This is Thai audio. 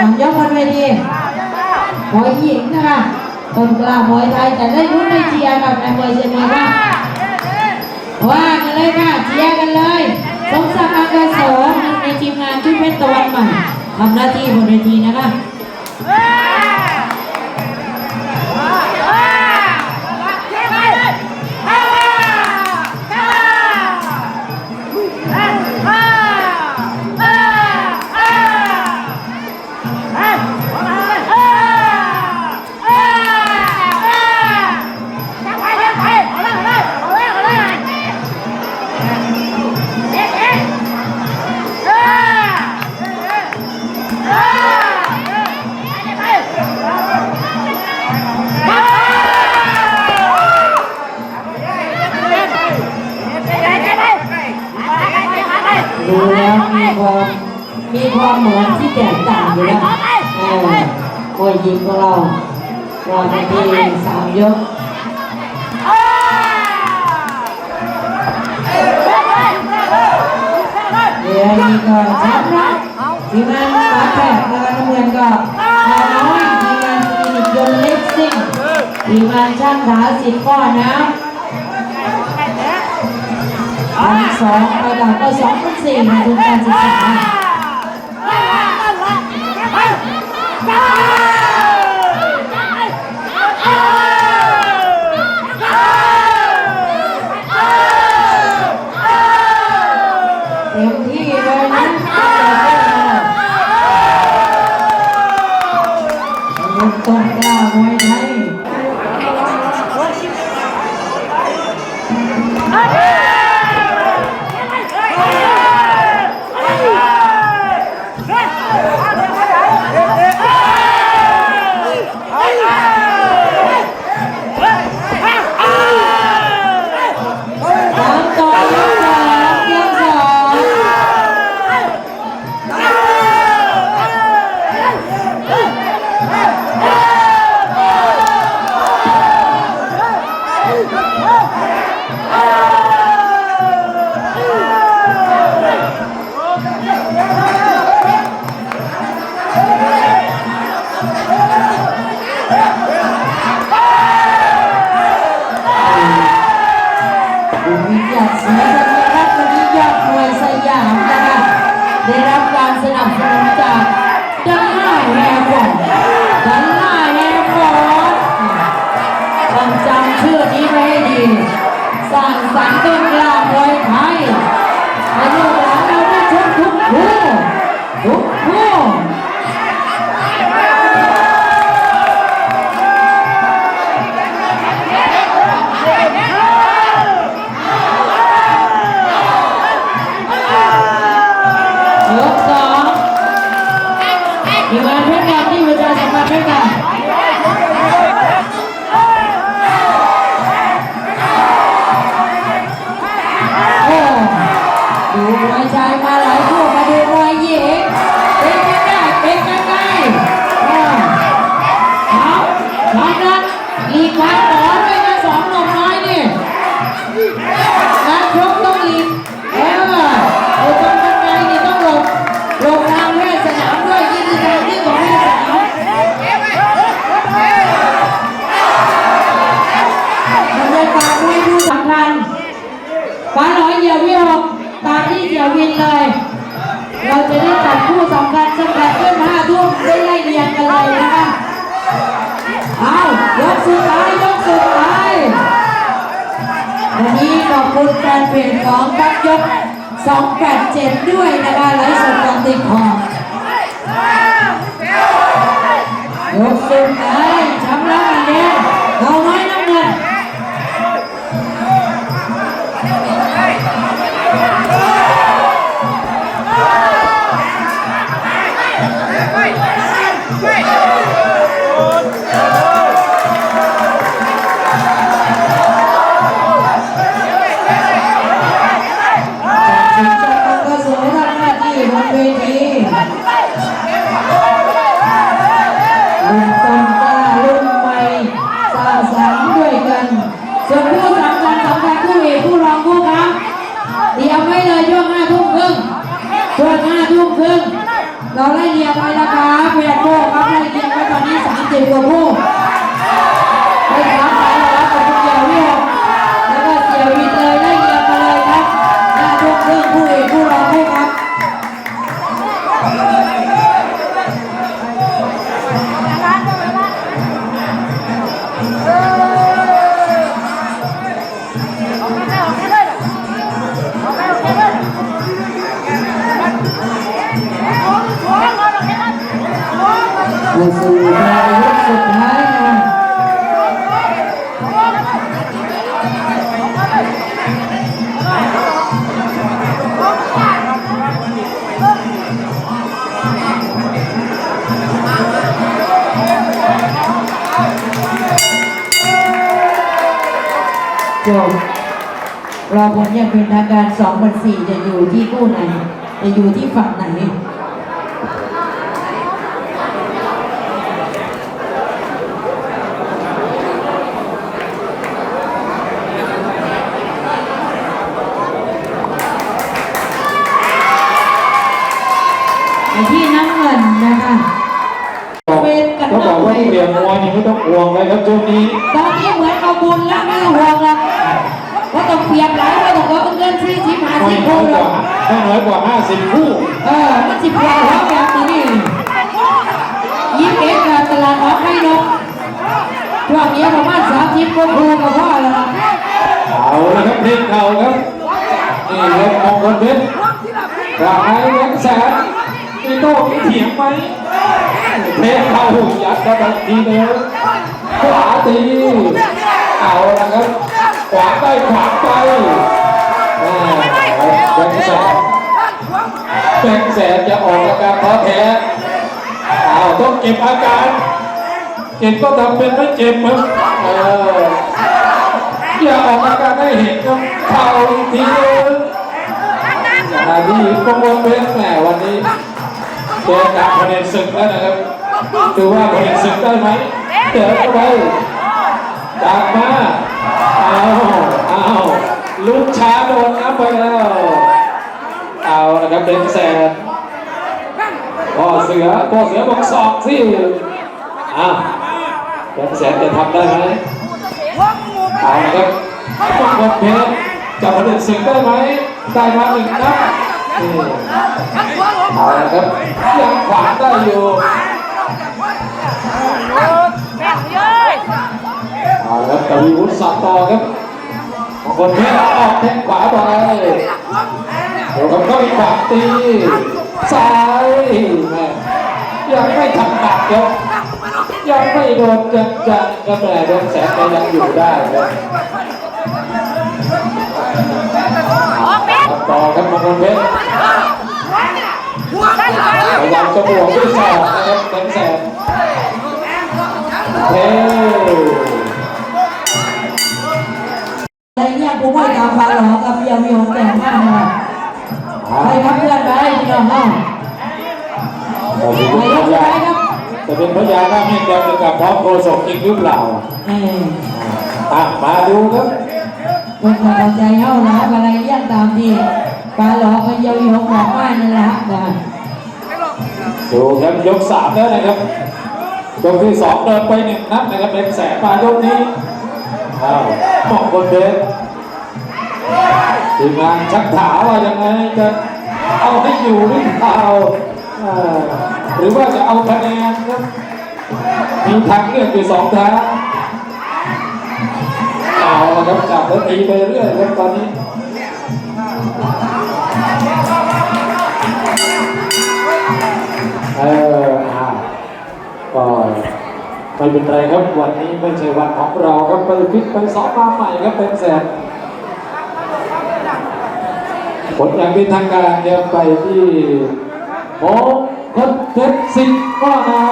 สองยกบนเวทีมวยหญิงนะคะต้นกล้ามวยไทยแต่ได้รุ่นในเชียร์กับนายมวยเชียร์มวยค่ะว่ากันเลยค่ะเชียร์กันเลยสมศักดิ์อังกฤษโสในทีมงานชุดเพชรตะวันใหม่ทำหน้าที่บนเวทีนะคะ มีความมีความเหมือนที่แตกต่างอยู่นะเออมวยหญิงของเราก่อนในทีสามยกเดี๋ยวนี้ก็ชัดนะทีมงานฝาแฝดแล้วก็น้ำเงินก็น้อยทีมงานคลินิกยนต์เล็กซิ่งทีมงานช่างขาสิบก้อนนะ พันสองระดับก็สองพันสี่ในทุนการศึกษาเต็มที่เลยนะต้นกล้ามวยไทยส ดูวิทยาศรีสัญลักษณ์วันนี้ยอดมวยสยามนะคะได้รับการสนับสนุนจากดันล่าแฮร์ฟอร์ดดันล่าแฮร์ฟอร์ดต้องจำชื่อนี้ไว้ให้ดีสร้างสรรค์ต้นกล้ามวยไทยให้ลูกหลานเราได้ชมทุกคู่ทุกคู่ ยเหยียววิหกตามที่เสี่ยววินเลย เราจะได้จัดคู่สำคัญสำคัญขึ้นห้าทุ่มได้ไล่เรียงกันเลยนะคะเอายกสุดท้ายยกสุดท้ายวันนี้ขอบคุณแฟนเพจของกักยก 287 ด้วยนะคะไลฟ์สดการติดคอยกสุดท้าย ตัวผู้ได้ครับไปแล้วครับเกี่ยววิหกแล้วก็เสี่ยววีเตยได้เงียบมาเลยครับหน้าทุกเรื่องผู้เอกผู้รองให้ครับออกไม่ได้ออกไม่ออกไม่ได้ ข้าสู่ในยกสุดท้ายนะจบรอผลยังเป็นทางการ2วัน4จะอยู่ที่คู่ไหน จะอยู่ที่ฝั่งไหน ไอ้ที่น้ำเงินนะคะเวทกัน เขาบน้อกองว่าไปเปลี่ยนมวยนี่ไม่ต้องห่วงเลยครับช่วงนี้ตอนนี้เหมือนเอาบุญแล้วไม่ต้องห่วงหรอกว่าต้องเปรียบหลายว่าต้องว่าเงินที่ที่มาไม่ที่น้คู่อยหกรอว่ากไม่น้อยกว่า 50 คู่เออมันสิบวันแล้วแบบนี้ยี่สิบเอ็ดกับตลาดออกให้นกช่วงนี้ประมาณสามสิบกว่าคู่ก็พอแล้วล่ะเอาละครับพลิกเข่าครับนี่เล็กมงคลเพชรกลางไอ้แหวนแสนมีโต้มีเถียงไหม เพชรเข้ายัดเข้าไปทีเดียวขวาตีเอาละครับขวาไปขวาไปแม่แบงค์แสนแบงค์แสนจะออกอาการท้อแท้เอาต้องเก็บอาการเจ็บก็ทำเป็นไม่เจ็บมั้งเอออย่าออกอาการให้เห็นก็เข่าอีกทีนึงนาทีกังวลเป็นแหมวันนี้ เจอกับประเด็นศึกแล้วนะครับดูว่าประเด็นศึกได้ไหมเดินเข้าไปจากมาเอาเอาลูกช้าโดนนับไปแล้ว เอานะครับเดนแซนพ่อเสือพ่อเสือบอกสอบสิอ้าวเดนแสนจะทำได้ไหมเอาละครับต้องกดเพชรจะประเด็นศึกได้ไหมได้มาหนึ่งนัด นี่าครับยังขวางได้อยู่เอาละครับกวีวุฒิสับต่อครับมงคลเพชรออกแข้งขวาไปเดี๋ยวผมก็มีขวาตีซ้ายแม่ยังไม่ทำหนักครับยังไม่โดนจังจังๆก็แม่โดนแสงแต่ยังอยู่ได้ครับ ครับมงคลเพชรพยายามจะบวกด้วยศอกนะครับเป็นแสงเฮ้อะไรเนี่ยกูไม่ตามฟ้าหรอกกับเบียร์มีของแต่มากนะไปครับเพื่อนไปพี่น้องเนาะแต่เป็นไปพยกสุดยาท้ายครับแต่เป็นพยานว่ามียแกมกับพร้อมโคศกจริงหรือเปล่าอะมาดูครับเพิ่นก็เข้าใจเฮานะครับอะไรเลี้ยงตามที่ ปลาหลอกกันยียวอีหกบอกมานั่นแหละนะดูครับยกสามแล้วนะครับยกที่สองเดินไปหนึ่งนัดนะครับเป็นแสนมายกนี้อ้าวมองคนเดินทีมงานชักถามว่ายังไงจะเอาให้อยู่หรือเปล่าหรือว่าจะเอาคะแนนครับมีทางเลือกอยู่สองทางเอาละครับจับแล้วตีไปเรื่อยครับตอนนี้ เอออ่าก็ไม่เป็นไรครับวันนี้ไม่ใช่วันของเราครับไปฟิตไปซ้อมมาใหม่ครับเป็นแสนผลอย่างเป็นทางการจะไปที่โอ้คนเจ็ดสิบก็นา